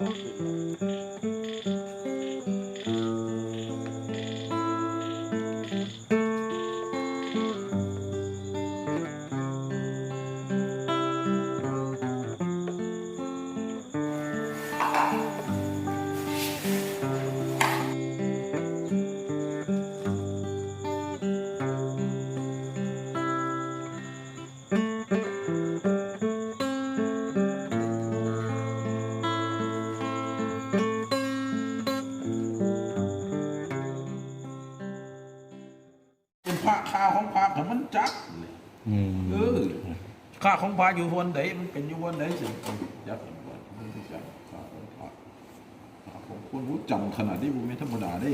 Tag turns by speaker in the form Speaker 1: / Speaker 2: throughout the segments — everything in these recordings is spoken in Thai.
Speaker 1: Mm-hmm. พระค่าของพระแต่มันจัก
Speaker 2: อืม
Speaker 1: เออค่าของพระอยู่วันไหนมันเป็นอยู่วันไหนสิจักวันไม่รู้จักค่าของพระค่าของคนรู้จำขนาดนี้ผมไม่ธรรมดาได้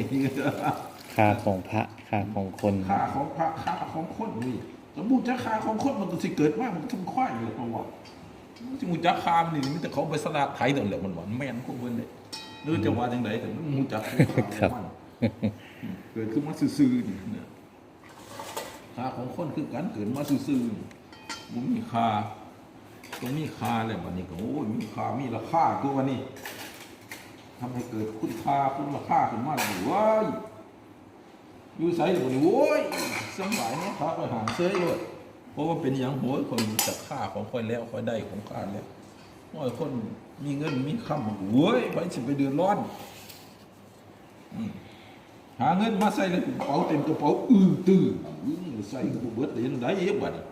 Speaker 2: ค่าของพระค่าของคน
Speaker 1: ค่าของพระค่าของคนนี่สมมติจะค่าของคนมันต้องสิเกิดว่ามันทำควายอยู่เพราะว่าสมมติจะคามนี่มันแต่เขาไปสลาดไทยนั่นแหละมันหวานแม่นพวกเพิ่นเลยหรือจะว่าจังไดแต่มันมูจักของข้าของมันเกิดขึ้นมาซื่อๆนี่เนี่ย ค่าของคนคือการเกิดมาซื่อๆมันมีค่าต้องมีค่าแหละวันนี้ก็โอ้ยมีค่ามีราคาคือวันนี้ทำให้เกิดคุณค่าคุณราคาขึ้นมาเลยเว้ายอยู่ใส่หมดนี่โว้ยสำหรับเนี่ยพระไปหางเสื้อเลยเพราะว่าเป็นอย่างโหยคนจักค่าของค่อยแล้วค่อยได้ของข้าแล้วว่าคนมีเงินมีคำโว้ยไปสิไปเดือดร้อนอืม หาเงินมาใส่เลยกระเป๋าเต็มกระเป๋าอื้อตื้ออื้อใส่กระเป๋าเบิดเลยยังได้เยอะบัดนี้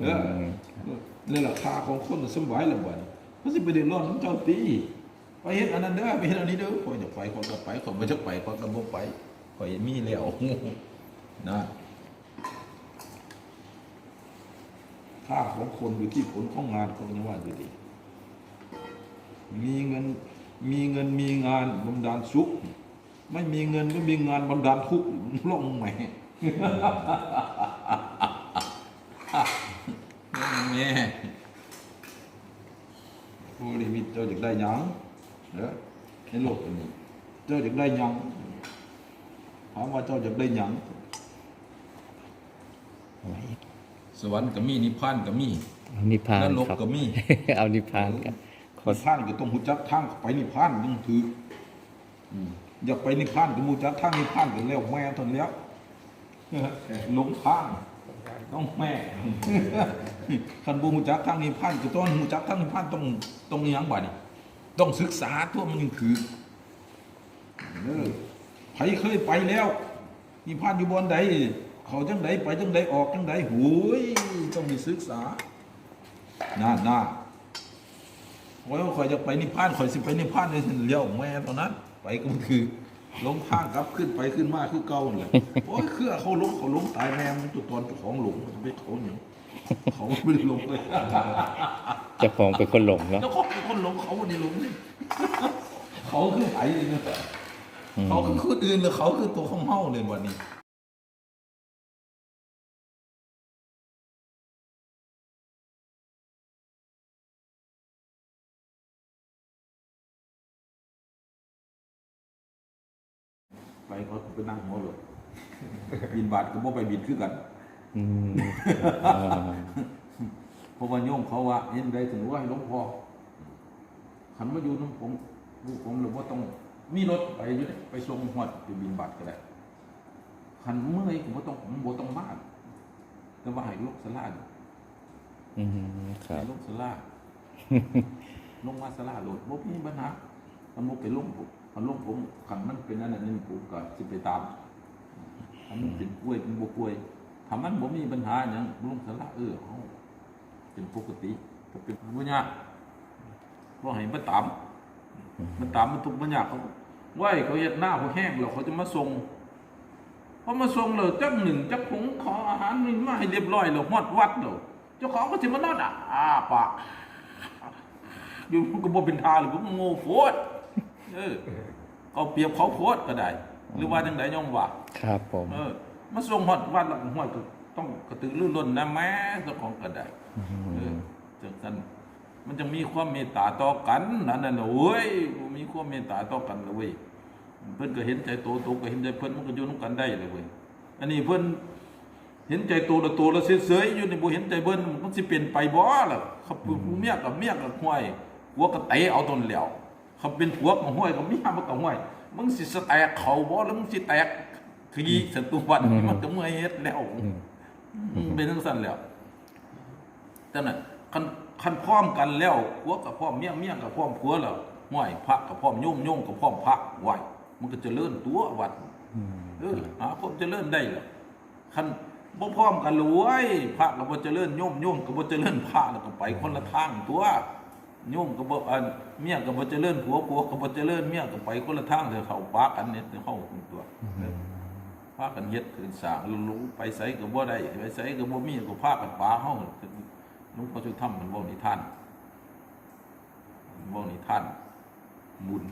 Speaker 1: เออนี่ราคาของคนสมัยละบัดนี้เขาสิไปเดือดร้อนน้ำเจ้าตีไปเห็นอันนั้นเด้อไปเห็นอันนี้เด้อคอยจะไปคอยก็ไปคอยไม่จะไปคอยก็บ่ไปข่อยมีแล้วนะค่าของคนอยู่ที่ผลของงานคนยังว่าอยู่ดีมีเงินมีเงินมีงานบำดาลสุข ไม่มีเงินไม่มีงานบำดาลทุกข์ล่องแหม่ล่องแหม่ผู้นี้มีเจ้าอยากได้หยังเด้อในโลกนี้เจ้าอยากได้หยังถามว่าเจ้าอยากได้หยังสวรรค์ก็มีนิพพานก็มี
Speaker 2: เอานิพพาน
Speaker 1: นรก
Speaker 2: ครับ
Speaker 1: ก็มี
Speaker 2: เอานิพพานกันขอ
Speaker 1: นิพพานก็ต้องหูจักทางไปนิพพานยังถือ อืมอยากไปนิพพานก็มูจักทางนิพพานก็แล้วแม่ทนแล้วหลงทางต้องแม่คันบูหูจักทางนิพพานก็ต้องหูจักทางนิพพานต้องต้องยังบ่นี่ต้องศึกษาทั่วมันยังถือเออใครเคยไปแล้วนิพพานอยู่บนใดเขาจังใดไปจังใดออกจังใดหูยต้องมีศึกษาน่าน่าโอ้ยข่อยจะไปนิพพานข่อยสิไปนิพพานเลยเลี้ยวแม่ตอนนั้น ไปก็คือลงทางกลับขึ้นไปขึ้นมาคือเก่าเลยโอ้ยเครือเขาลงเขาลงตายแม่มันจุดตอนเจ้าของหลงมันจะไปเขาอย่างเขาไม่ได้ลงเลย
Speaker 2: เจ้าของเป็นคนหลงเนาะ
Speaker 1: แล้วเขาเป็นคนหลงเขาในหลงนี่เขาคือไผ่เลยนะ
Speaker 2: อืม
Speaker 1: เขาคือคนอื่นเลยเขาคือตัวของเฮาเลยวันนี้ ไปเขาไปนั่งหัวหลดบินบาทก็บ่ไปบินคือกัน
Speaker 2: อืมอ่า
Speaker 1: เพราะว่าโยมเขาว่าเห็นใดถึงว่าให้หลวงพ่อขันมาอยู่น้ำผมลูกผมหรือว่าต้องมีรถไปอยู่เด้ไปส่งหอดไปบินบาทก็ได้ขันเมื่อยผมว่าต้องผมบ่ต้องบ้านแต่ว่าให้ลกสลาด
Speaker 2: อืมครับ
Speaker 1: ให้ลกสลาลงมาสลาโหลดบ่มีปัญหาถ้ามุกไปลงผม ถ้าลงผมขันมันเป็นอันนั้นนี่ผมก็สิไปตามถ้ามันเป็นป่วยเป็นบ่ป่วยถ้ามันบ่มีปัญหาหยังลุงสลาเออเอาเป็นปกติก็เป็นปัญญากบ่ให้มาตามมันตามมันทุกปัญญากเขาไหวเขาเฮ็ดหน้าเขาแห้งแล้วเขาจะมาส่งพอมาส่งแล้วจักหนึ่งจักผงขออาหารนี่มาให้เรียบร้อยแล้วฮอดวัดแล้วเจ้าของก็สิมานอนอะอ้าปากอยู่มันก็บ่เป็นทาหรือว่าโง่โพด เออเอาเปรียบเขาโพดก็ได้ หรือว่าจังไดย่อมว่า
Speaker 2: ครับผม
Speaker 1: เออมาส่งฮอดวัดแล้วฮอดก็ต้องกระตือรือร้นนะแม่เจ้าของก็ได้เออจังซั่นมันจะมีความเมตตาต่อกันนั่นน่ะนะเว้ยบ่มีความเมตตาต่อกันเลยเว้ยเพิ่นก็เห็นใจโตโตก็เห็นใจเพิ่นมันก็อยู่นํกันได้เลยเว้ยอันนี้เพิ่นเห็นใจโตละโตละเสยๆอยู่นี่บ่เห็นใจเพิ่นมันสิเป็นไปบ่ล่ะครับผู้เมียกับเมียกับห้วยหัวก็เตะเอาตนแล้ว เขาเป็นผัวกับห้วยกับเมียมันกับห้วยมึงสิสแตกเขาบ่แล้วมึงสิแตกทีสันตุวันมันก็เมื่อยเฮ็ดแล้ว
Speaker 2: อืม
Speaker 1: อืมเป็นทั้งสั้นแล้วแต่นั้นคันคันพร้อมกันแล้วผัวกับพร้อมเมียเมียกับพร้อมผัวแล้วห้วยพระกับพร้อมโยมโยมกับพร้อมพระไหวมันก็เจะเลื่อนตัววัด
Speaker 2: อืม
Speaker 1: เออหาความเจริญได้เหรอคันบ่พร้อมกันเลยเว้ยพระก็บ่เจริญโยมโยมก็บ่เจริญพระแล้วก็ไปคนละทางตัว โยมก็บ่อันเมียก็บ่เจริญผัวผัวก็บ่เจริญเมียก็ไปคนละทางเถอะเข้าปากันเนี่ยเดี๋ยวเข้าตัวเออพากันเฮ็ดขึ้นสร้างรู้ไปไสก็บ่ได้ไปไสก็บ่มีก็พากันปาเฮาหลวงพ่อชุธรรมมันเว้านิทานเว้านิทานบุญ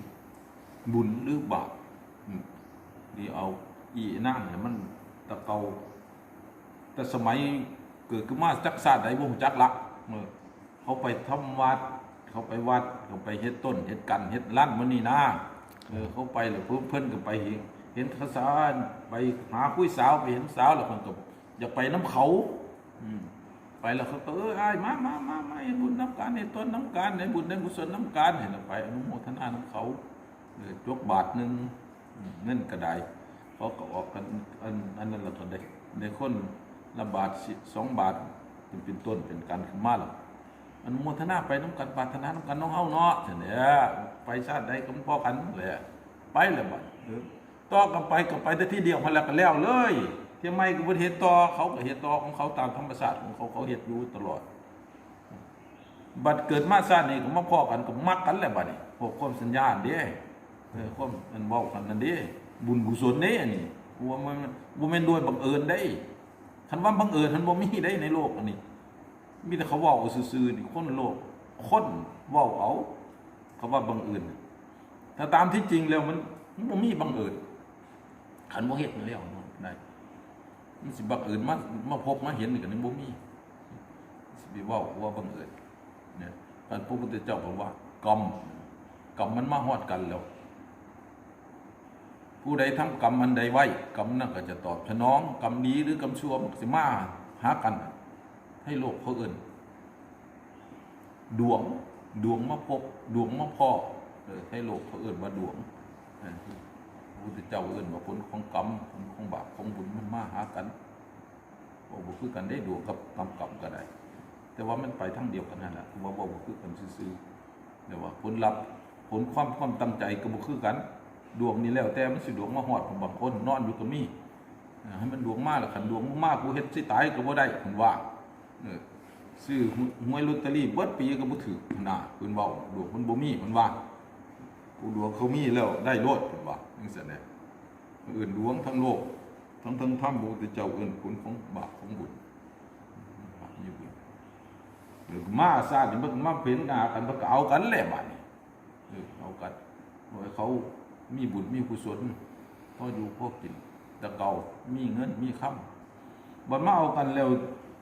Speaker 1: บุญหรือบาปอืมนี่เอาอีนั่งเนี่ยมันตะเกาแต่สมัยเกิดขึ้นมาจักศาสตร์ใดบ่ฮู้จักลักเออเขาไปทำวัด เขาไปวัดเขาไปเฮ็ดต้นเฮ็ดกันเฮ็ดลั่นมันนี่นะเออเขาไปแล้วเพิ่นเพิ่นก็ไปเห็นเห็นเขาสารไปหาคุยสาวไปเห็นสาวแล้วเพิ่นก็อยากไปน้ำเขา อืมไปแล้วเขาก็เอออ้ายมามามามาให้บุญน้ำการให้ต้นน้ำการให้บุญให้กุศลน้ำการให้เราไปอนุโมทนาน้ำเขาเออยกบาทหนึ่งเงินกระไดเขาก็ออกกันอันอันนั้นเราก็ได้ในคนละบาทสิสองบาทเป็นเป็นต้นเป็นการขึ้นมาแล้ว อนุโมทนาไปน้ำกันปรารถนาน้ำกันน้องเฮาเนาะเนียไปชาติใดก็พอกันแหละไปเลยบัดต่อกันไปก็ไปแต่ที่เดียวมาแล้วก็แล้วเลยเที่ไม่ก็บ่ได้เฮ็ดต่อเขาก็เฮ็ดต่อของเขาตามธรรมชาติของเขาเขาเฮ็ดอยู่ตลอด บัดเกิดมาชาตินี้ก็มาพอกันก็มักกันแหละบัดนี้พวกความสัญญาเด้เออความมันเว้ากันนั่นเด้บุญกุศลเด้อันนี้ว่ามันบ่แม่นด้วยบังเอิญได้คันว่าบังเอิญมันบ่มีได้ในโลกอันนี้ มีแต่เขาว้าซื่อๆนี่คนโลกคนว้าเอาเขาว่าบังเอิญถ้าตามที่จริงแล้วมันมันบ่มีบังเอิญคันบ่เฮ็ดมันแล้วเนาะได้มันสิบังเอิญมามาพบมาเห็นนี่ก็นี่บ่มีสิว่าว่าบังเอิญเนี่ยพระพุทธเจ้าบอกว่ากรรมกรรมมันมาฮอดกันแล้ว ผู้ใดทำกรรมมันใดไว้กรรมนั่นก็จะตอบสนองกรรมดีหรือกรรมชั่วมันก็สิมาหากัน ให้โลกเขาเอื่นดวง ดวงมาพบดวงมาพ่อเออให้โลกเขาเอื่นว่าดวงออพระพุทธเจ้าเอื่นว่าผลของกรรมผลของบาปของบุญมันมาหากันบอกว่าคือกันได้ดวงกับกรรมกรรมก็ได้ แต่ว่ามันไปทั้งเดียวกันนั่นแหละคือว่าบอกว่าคือกันซื่อๆแต่ว่าผลลัพธ์ผลความความตั้งใจก็บ่คือกัน ดวงนี้แล้วแต่มันสิดวงมาฮอดของบางคนนอนอยู่ก็มีให้มันดวงมากแล้วคันดวงมากกูเฮ็ดสิตายก็บ่ได้เพิ่นว่า ซื้อหวยลอตเตอรี่เบิดปีก็บ่ถูกน่ะเพิ่นเว้าดวงมันบ่มีเพิ่นว่าผู้ดวงเขามีแล้วได้โลดเพิ่นว่าจังซั่นแหละอื่นดวงทั้งโลก ทั้งทั้งธรรมพระพุทธเจ้าอิ้นผลของบาปของบุญบาปมีบุญหรือมาซานี่มันมาเป็นหน้ากันมันก็เอากันแหละบัดนี้เออเอากันโดยเขามีบุญมีกุศลพออยู่พอกินแตะเก่ามีเงินมีคำบัดมาเอากันแล้ว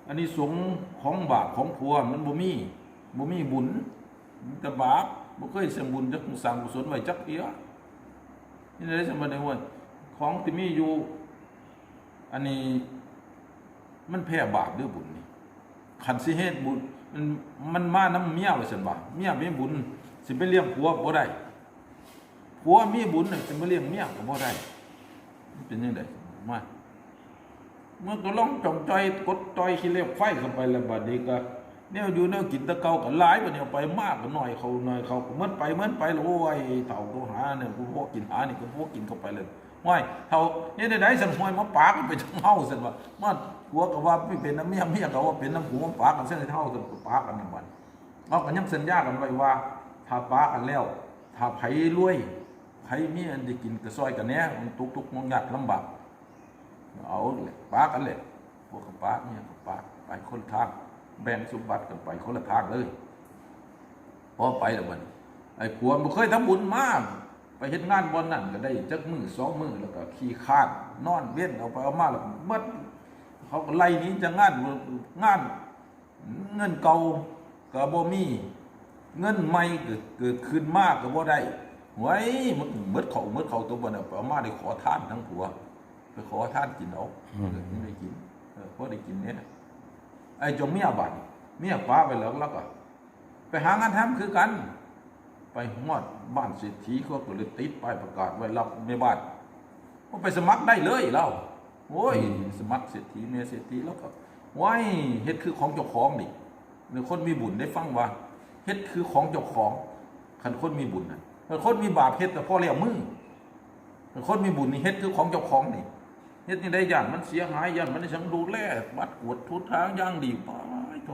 Speaker 1: อันนี้สงของบาปของผัวมันบ่มีบ่มีบุญแต่บาปบ่เคยสร้างบุญจักสร้างกุศลไว้จักเดียนี่ได้สมบัติว่าของที่มีอยู่ อันนี้มันแพ้บาปหรือบุญนี่ขันสิเฮ็ดบุญมันมันมาน้ำเมียว่าซั่นว่าเมียมีบุญสิไปเลี้ยงผัวบ่ได้ผัวมีบุญน่ะสิไปเลี้ยงเมียก็บ่ได้เป็นจังไดมา เมื่อก็ลองจองจอยกดจอยขี้เล็กไฟเข้าไปแล้วบัดนี้ก็แนวอยู่แนวกินตะเกาก็หลายบัดนี้เอาไปมากก็น้อยเขาหน้อยเขาเหมือนไปเหมือนไปแล้วโอ้ยเต่าก็หาเนี่ยกูพวกกินหาเนี่ก็พวกกินเข้าไปเลยห้วยเท่าเนี่ยได้สันห้วยมาปากไปทั้งเฮาสันว่ามันหัวก็ว่าไม่เป็นน้ำเมียเมียก็ว่าเป็นน้ำหูมาปากกันเส้นเท่าสันปากกันทั้งวันเอากันยังสัญญากันไว้ว่า ถ้าปากกันแล้ว ถ้าไผ่รวยไผ่เมีอันได้กินก็ซอยกันแหน่มันตุกตุกมันยากลำบาก เอาเลยปากกันเลยพวกกับปากเนี่ยกับปากไปคนทางแบ่งสมบัติกันไปคนละทางเลยพอไปแล้วมันไอ้ผัวมันเคยทำบุญมาก ไปเฮ็ดงานบอลนั่นก็ได้จักมือสองมือแล้วก็ขี้คร้านนอนเว้นเอาไปเอามาแล้วเมื่เขาไล่นี้จะงานงาน เงินเก่าก็บ่มี เงินใหม่เกิดเกิดขึ้นมากก็บ่ได้ไว้มันเบิดเขาเบิดเขาตัวบ่น่ะไปเอามาได้ขอทานทั้งผัว ไปขอทานกินเอาเออไม่ได้กินเออพอได้กินเนี่ยไอ้เจงเมียบัดเมียป้าไปแล้วแล้วก็ไปหางานทำคือกัน ไปไปฮอดบ้านเศรษฐีเขาก็เลยติดป้ายประกาศไว้รับในบ้านก็ไปสมัครได้เลยเราโอ้ย สมัครเศรษฐีเมียเศรษฐีแล้วก็ว้ายเฮ็ดคือของเจ้าของนี่หรือคนมีบุญได้ฟังว่าเฮ็ดคือของเจ้าของคันคนมีบุญน่ะคันคนมีบาปเฮ็ดแต่พ่อเลี้ยงมือคันคนมีบุญนี่เฮ็ดคือของเจ้าของนี่ เฮ็ดนี่ได้อย่างมันเสียหายอย่างมันได้ชังดูแลบัดกวดทุกทางอย่างดีป้ายโท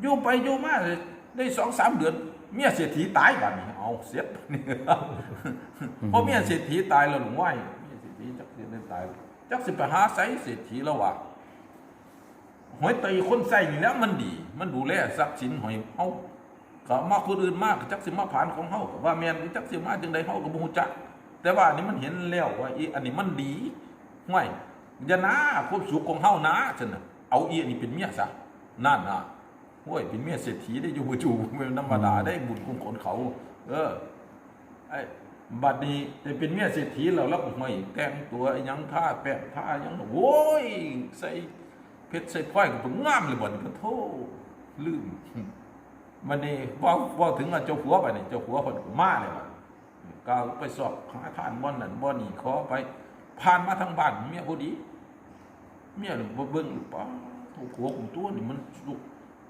Speaker 1: อยู่ไปอยู่มาได้สองสามเดือนเมียเศรษฐีตายบัดนี้เอาเสียนี่เพราะเมียเศรษฐีตายแล้วหลวงไหวเมียเศรษฐีจักเสียได้ตายจักสิไปหาไสเศรษฐีแล้ววะหอยตีคนใส่นี่แล้วมันดี มันดูแลทรัพย์สินหอยเฮาก็มาคนอื่นมากจักสิมาผ่านของเฮาว่าแม่นจักสิมาจังไดเฮาก็บ่ฮู้จัก แต่ว่าอันนี้มันเห็นแล้วว่าอีอันนี้มันดีห่วยอย่านะความสุขของเฮานะซั่นน่ะเอาอีอันนี้เป็นเมียซะนั่นน่ะโอ้ยเป็นเมียเศรษฐีได้อยู่บ่อยู่เป็นธรรมดาได้บุญคุณคนเขา เออไอ้บัดนี้ได้เป็นเมียเศรษฐีแล้วแล้วห้อยแต่งตัวไอ้หยังผ้าแปะผ้าหยังโว้ยใส่เพชรใส่พลอยก็เพิ่งงามเลยบ่นก็โทลืมมันนี่ว่าว่าถึงว่าเจ้าผัวไปนี่เจ้าผัวเพิ่นมาเลยบัด ก็ไปสอบหาท่านบ่อนนั่นบ่อนนี่ขอไปผ่านมาทางบ้านเมียผู้ดี เมียเลยบ่เบิ่งป้าถูกผัวของตัวนี่มันสุก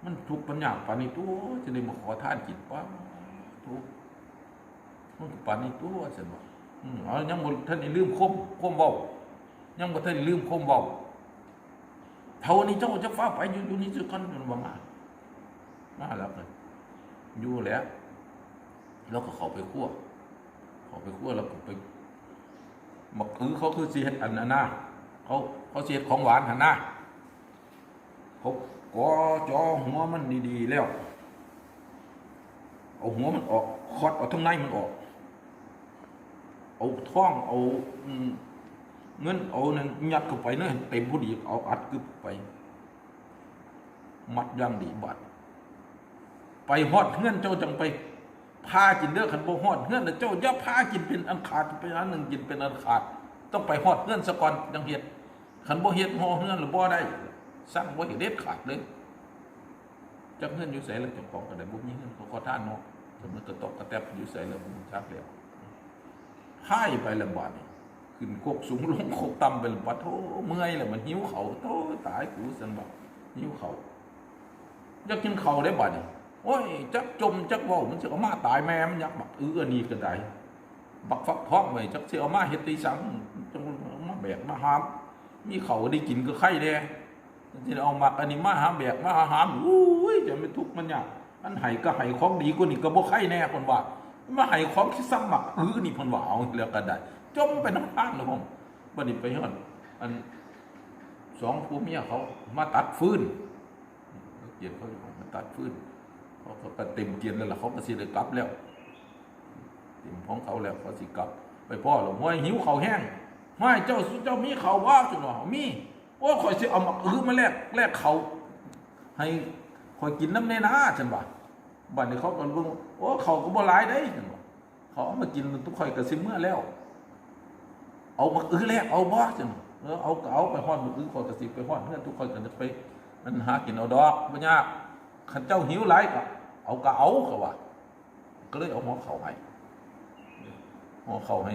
Speaker 1: มันทุกปัญญาปานนี้ตัวจะได้มาขอทานกินป้าทุกมันก็ปานนี้ตัวฉันว่าอืมเอายังบ่ท่านได้ลืมคมคมเว้ายังบ่ท่านลืมคมเว้าเท่านี้เจ้าจะฟ้าไปอยู่อยู่นี่สิกันมันบ่มามาแล้วกันอยู่แล้วแล้วก็เขาไปคั่ว เข้าไปคั่วแล้วก็ไปมักคือเขาคือเสิเฮ็ดอันนั้นนะเขาเขาเสิเฮ็ดของหวานหั่นนะเขาก็จอหัวมันดีๆแล้วเอาหัวมันออกคอดเอาทั้งในมันออก เอาท้องเอาอืมเงินเอานั่นยัดเข้าไปเนอะเต็มพอดีเอาอัดกึบไป มัดย่างดีบัดไปฮอดเงื่อนเจ้าจังไป พากินเด้อขันบ่ฮอดเงื่อนเจ้าอย่าพากินเป็นอันขาดเป็นอันหนึ่งกินเป็นอันขาด ต้องไปฮอดเงื่อนสะก่อนจังเฮ็ดขันบ่เฮ็ดฮอเงื่อนหรือบ่ได้สร้างบ่เฮ็ดเด็ดขาดเลยจักเงื่อนอยู่ไสแล้วจ้าของก็ได้บ่มีเงื่อนเขาขอทานเนาะสมมุติกระตกกระแตบอยู่ไสแล้วบ่รู้จักแล้วพ่ายไปลำบากนี่ขึ้นโคกสูงลงโคกต่ำไปลำบากโธ่เมื่อยแล้วมันหิวเขาโธ่ตายกูสันบอกหิวเขาอยากกินเขาได้บ่เนี่ย โอ้ย จักจมจักว่ามันจะเอามาตายแม่มันยากบักเอออันนี้ก็ได้บักฟักทองไว้จักเสียเอามาเฮ็ดตีสังจังเอามาแบกมาหาม มีเขาได้กินก็ไข่แดงที่เอามักอันนี้มาหามแบกมาหามอุ้ยจะไม่ทุกข์มันยากอันไห้ก็ไห้ของดีกว่านี่ก็บ่ไข่แน่คนว่ามาให้ความคิดสมัครเออนี่เพันว่าเอาแล้วก็ได้จมไปน้ำข้างเลยผมบัดนี้ไปฮอดอันสองผัวเมียเขามาตัดฟืนเกียนเขามาตัดฟืน เขาก็เต็มเกียนแล้วล่ะเขาก็สิได้กลับแล้วเต็มของเขาแล้วเขาสิกลับ ไปพ่อหลวงห้วยหิวเขาแห้งไม่เจ้าเจ้ามีเขาว่าจังหวะมีโอ้คอยสิเอามาเออมาแลกแลกเขาให้คอยกินน้ำในนาจังหวะบัดนี้เขาก็เบิ่งโอ้เขาก็บ่หลายได้จังว่าเขาเอามากินทุกข่อยก็สิเมื่อแล้ว เอามาอื้อแรกเอาบ่จังเออเอาก็เอาไปฮอดมื้ออื้อข่อยก็สิไปฮอดเพื่อนทุกข่อยก็จะไปมันหากินเอาดอกบ่ยาก คันเจ้าหิวหลายก็เอาก็เอาเขาว่าก็เลยเอาหม้อข้าให้หม้อข้าให้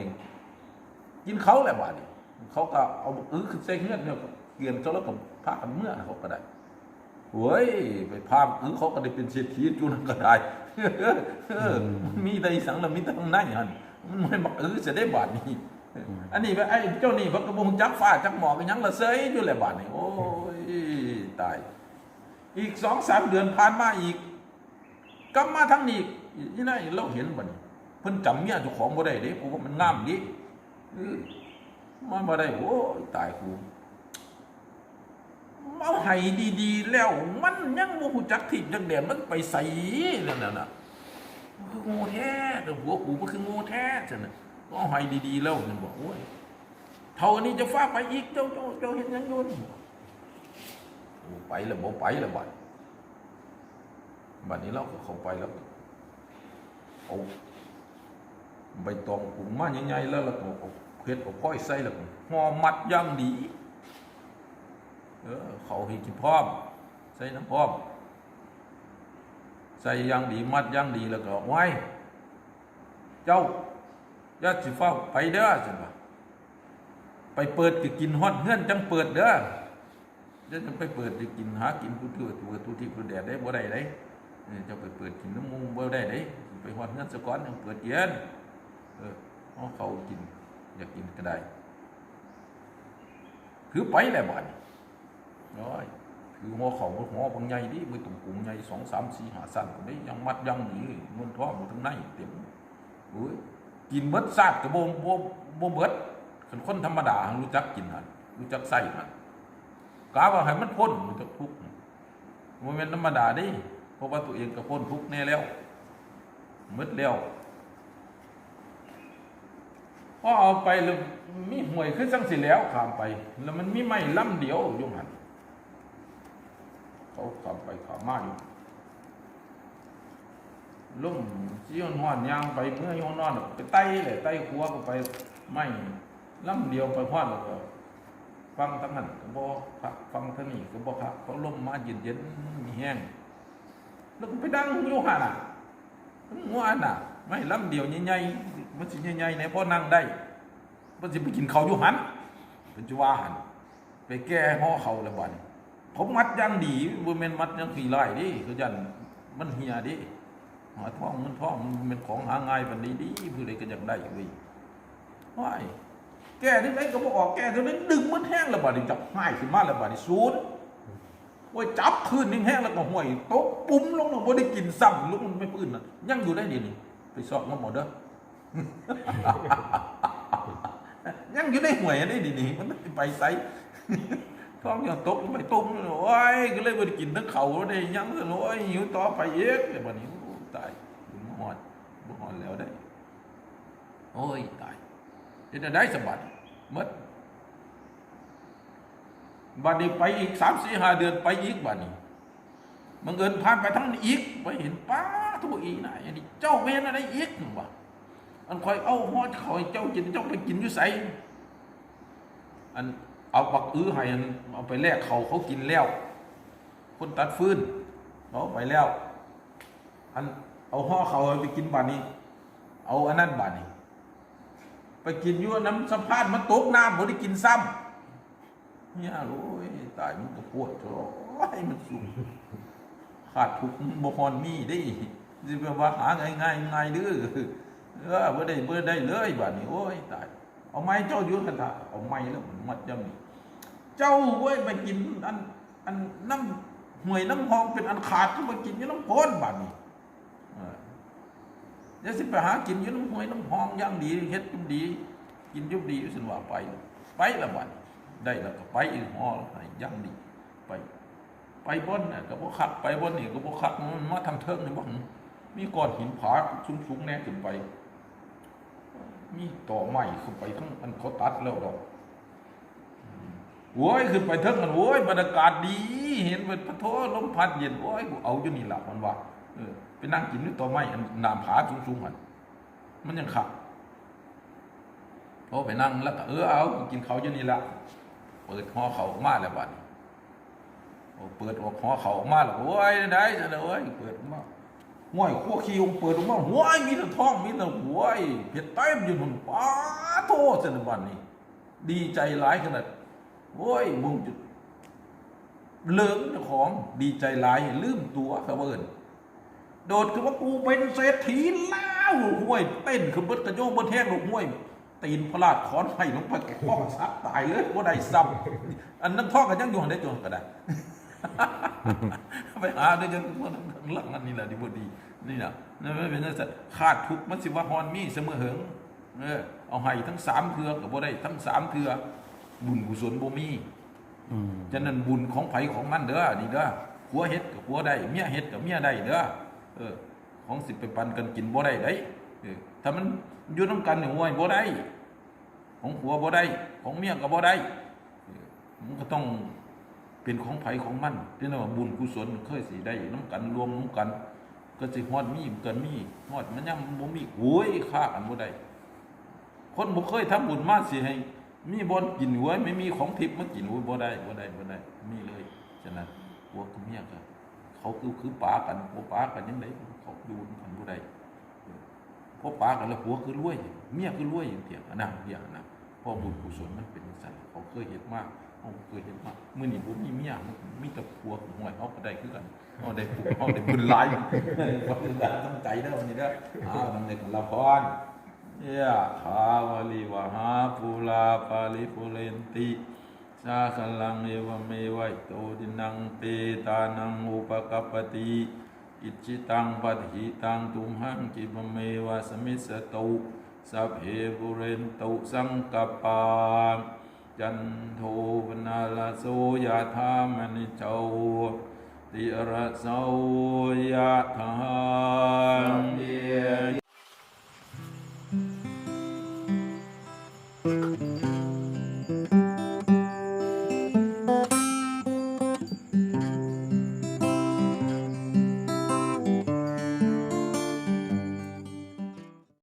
Speaker 1: กินเขาแหละบัดนี้เขาก็เอาอื้อขึ้นใส่เฮือนเนี่ยเกลียนเขาแล้วก็พากันเมื่อเขาก็ได้โอ้ยไปพามเออเขาก็ได้เป็นเศรษฐีจุนันก็ได้มีได้สังแล้วมีทั้งนั้นหันมันไม่บักเออจะได้บาทนี้อันนี้ไปไอ้เจ้านี่พระกระบงจักฟ้าจักหมอกยังละเซยอยู่แหละบาทนี้โอ้ยตาย อีกสองสามเดือนผ่านมาอีกกลับมาทั้งนี้นี่นะเราเห็นบ่นเพิ่นจำเมียเจ้าของบ่ได้เด้เพราะว่ามันงามดิเออมาบ่ได้โอ้ตายกูเอาให้ดีๆ แล้ว มันยังบ่ฮู้จักทิศจักแดนมันไปใส่นั่นน่ะน่ะมันคือโง่แท้แต่หัวกูมันคือโง่แท้จังน่ะก็เอาให้ดีๆแล้วมันบอกโอ้ยเท่านี้จะฟ้าไปอีกเจ้าเจ้าเจ้าเห็นยังอยู่น ไปแล้วบ่ไปแล้วบัดบัดนี้เราก็เข้าไปแล้วเอาใบตองปรุงมาใหญ่ๆแล้วแล้วก็เอาเผ็ดเอาก้อยใส่แล้วห่อมัดย่างดีเออเขาให้กินพร้อม ใส่น้ำพร้อม ใส่อยางดีมัดอยางดีแล้วก็ไว้เจ้าอย่าสิเฝ้าไปเด้อจังว่าไปเปิดจะกินฮอดเฮือนจังเปิดเด้อ จะจะไปเปิดจะกินหากินกูเถื่อตัวตัวที่กูแดดได้บ่ได้เด้เออเจะไปเปิดกินน้ำมูกบ่ได้เด้ไปฮอดเฮือนซะก่อนจังเปิดเย็นเออเอาเขากิน อยากกินก็ได้คือไปแล้วบัดนี้น้อยคือหัวเขาหัวบางใหญ่ดิมือตุ่มกุงใหญ่สองสามสี่หาสั้นก็ได้ยังมัดยังหนีมันท้องหมดทั้งในเต็มโอ้ยกินเบิดซาดกับโบโบโบเบิดคนคนธรรมดารู้จักกินหันรู้จักใส่หัน กาว่าให้มันพ้นมันจะทุกข์มันเป็นธรรมดาดิเพราะว่าตัวเองก็พ้นทุกข์แน่แล้วมืดแล้วพอเอาไปแล้วมีห่วยขึ้นสังสิแล้วข้ามไป แล้วมันมีไม่ลำเดียวยุ่งหันเขาข้ามไปข้ามมาอยู่ลุ่มชี้นหอนยางไปเมื่อยนอนไปไต่เลยไต่ขัวก็ไปไม่ลำเดียวไปห้อนแล้วก็ ฟังทั้งนั้นก็บ่พักฟังทั้งนี้ก็บ่พักเขาลมมาเย็นเย็นมีแห้งแล้วก็ไปดังอยู่หันอะงัวน่ะ ไม่ลำเดียวใหญ่ๆมันสิใหญ่ๆในพ่อนั่งได้มันสิไปกินเขาอยู่หันเป็นจว่าหันไปแก้ห่อเขาแล้วบันผมมัดยังดีบ่แม่นมัดยังขี้ไล่ดิคือยันมันเหียดิหาท้องมันท้องมันเป็นของหาง่ายปานนี้ดิผู้ใดก็อยากได้เว้ยว้าย แก้ที่ไหนก็บออกแก้ที่ไหนดึงมันแห้งแล้วบัดนี้จับหายขึ้นมาแล้วบัดนี้สูดโอ้ยจับคืนนิ่งแห้งแล้วก็ห่วยตกปุ้มลงลงบ่ได้กินซ้ำลูกมันไม่ปื้นน่ะยังอยู่ได้ดีนี่ไปสอบมาหมดเด้อยังอยู่ได้ห่วยอันนี้ดีนี่มันไปไสท้องอยังตกไปตุ้มโอ้ยก็เลยบ่ได้กินทั้งเขาได้ยังซะโอ้ยหิวต่อไปเอกเลยบัดนี้ตายบ่ฮอดบ่ฮอดแล้วได้โอ้ยตาย เดี๋ยวจะได้สะบัดหมดบัดนี้ไปอีกสามสี่ห้าเดือนไปอีกบัดนี้บังเอิญผ่านไปทั้งอีกไปเห็นป้าทุกอีน่ะอันนี้เจ้าเมนอะไรอีกหนึ่งวะอันคอยเอาหอดคอยเจ้ากินเจ้าไปกินอยู่ใสอันเอาปักอื้อให้อันเอาไปแลกเขาเขากินแล้ว คนตัดฟืนเอาไปแล้ว อันเอาห่อเขาไปกินบัดนี้ เอาอันนั้นบัดนี้ ไปกินยู่น้ำสะพานมันตกน้ำบ่ได้กินซ้ำเนี่ยโอ้ยตายมันก็ปวดท้องให้มันสูงขาดทุกบ่ฮอนมีได้สิแบบว่าหาง่ายง่ายง่ายดื้อเออบ่ได้บ่ได้เลยบัดนี้โอ้ยตายเอาไม้เจ้าอยู่กันท่าเอาไม้แล้วมันมัดจำนี่เจ้าเว้ยไปกินอันอันน้ำห่วยน้ำหองเป็นอันขาดก็มากินอยู่น้ำโพนบัดนี้ เดี๋ยวสิไปหากินอยู่น้ำห่วยน้ำหองย่างดีเฮ็ดจุ่มดี กินจุ่มดีอยู่สินว่าไป ไปละบัดได้แล้วก็ไปอีกหอให้ยังดีไป ไปบนน่ะก็บ่คักไปบนนี่ก็บ่คักมันมาทางเทิงนี่บ่หึมีก้อนหินผาสูงๆแน่ขึ้นไป มีต่อไม้ขึ้นไปทั้งอันเขาตัดแล้วดอกโว้ยขึ้นไปเทิงกันโว้ยบรรยากาศดี เห็นเป็นพระโทลมพัดเย็นโอ้ยกูเอาอยู่นี่หล่ะมันว่า เออไปนั่งกินอยู่ต่อไม้อันน้ำผาสูงๆมันมันยังคักพอไปนั่งแล้วก็เออเอากินเขาอยู่นี่ละเปิดหอเขาออกมาแล้วบัดนี้โอ้เปิดออกหอเขาออกมาแล้วโอ้ยได้ซะแล้วเอ้ยเปิดออกมาห้วยขั้วขี้องเปิดออกมาห้วยมีแต่ท้องมีแต่หัวไอ้เผ็ดเต็มอยู่หุ่นป้าโทษซะในบัดนี้ดีใจหลายขนาดโอ้ยมึงจุดเลิงเจ้าของดีใจหลายลืมตัวเขาเอิ้น โดดคือว่ากูเป็นเศรษฐีแล้วห้วยเต้นคือเบิดกระโยงเบิดแห้งลูกห้วย ตีนพลาดขอนไผ่ลงไปก้องซักตายเลยว่าได้ซ้ำอันนั้นท่อกันยังอยู่หันได้จนก็ได้ไปหาได้จนว่าหลังอันนี้แหละดีบดีนี่นะนั่นไม่เป็นนั่นสัตว์ขาดทุกข์มันสิว่าฮอนมีเสมอเหิงเออเอาให้ทั้งสามเทือกับบ่ได้ทั้งสามเทือบุญกุศลบ่มี
Speaker 2: อืม
Speaker 1: ฉะนั้นบุญของไผของมันเด้อนี่เด้อผัวเฮ็ดกับผัวได้เมียเฮ็ดกับเมียได้เด้อ เออ ของสิบไปปันกันกินบ่ได้เด้เออถ้ามันอยู่นํกันนี่ห่วยบ่ได้ ของผัวบ่ได้ ของเมียก็บ่ได้มันก็ต้องเป็นของไผของมันที่นั่นว่าบุญกุศลเคยสิได้นํกันรวมนํกัน ก็สิฮอดมีเกินมีฮอดมันยังบ่มีโอ้ยค่ากันบ่ได้คนบ่เคยทำบุญมาสิให้ มีบ่กินหวยไม่มีของทิพย์มากินโอ้บ่ได้บ่ได้บ่ได้มีเลยฉะนั้นผัวกับเมียก็ เขาคือคือป้ากันพวป้ากันยังไงเขาดูกันผู้ใดพวป้ากันแล้วผัวคือรวย เมียคือรวยอย่างเดียวอันนั้นอย่างนะพอบุญกุศลมันเป็นสันเขาเคยเห็นมากเขาเคยเห็นมากเมื่อนี่บุญมีเมียมีแต่ผัวห่วยเขาก็ได้คือกันเขาได้ผัวเขาได้บุญหลายเขาบุญหลายต้องใจได้วันนี้เด้อ้าวทำเด็กละพรยะถาวลิวหาภูลาปาลิปุเรนติ สาคลังเอวเมวัยโตดินังเปตานังอุปกปติอิจิตังปัฏฐิตังตุมหังกิปเมวะสมิสตุสัพเพบุเรนตุสังกปปาจันโทปนาลาโสยะธามณิโจติระโสยะธาม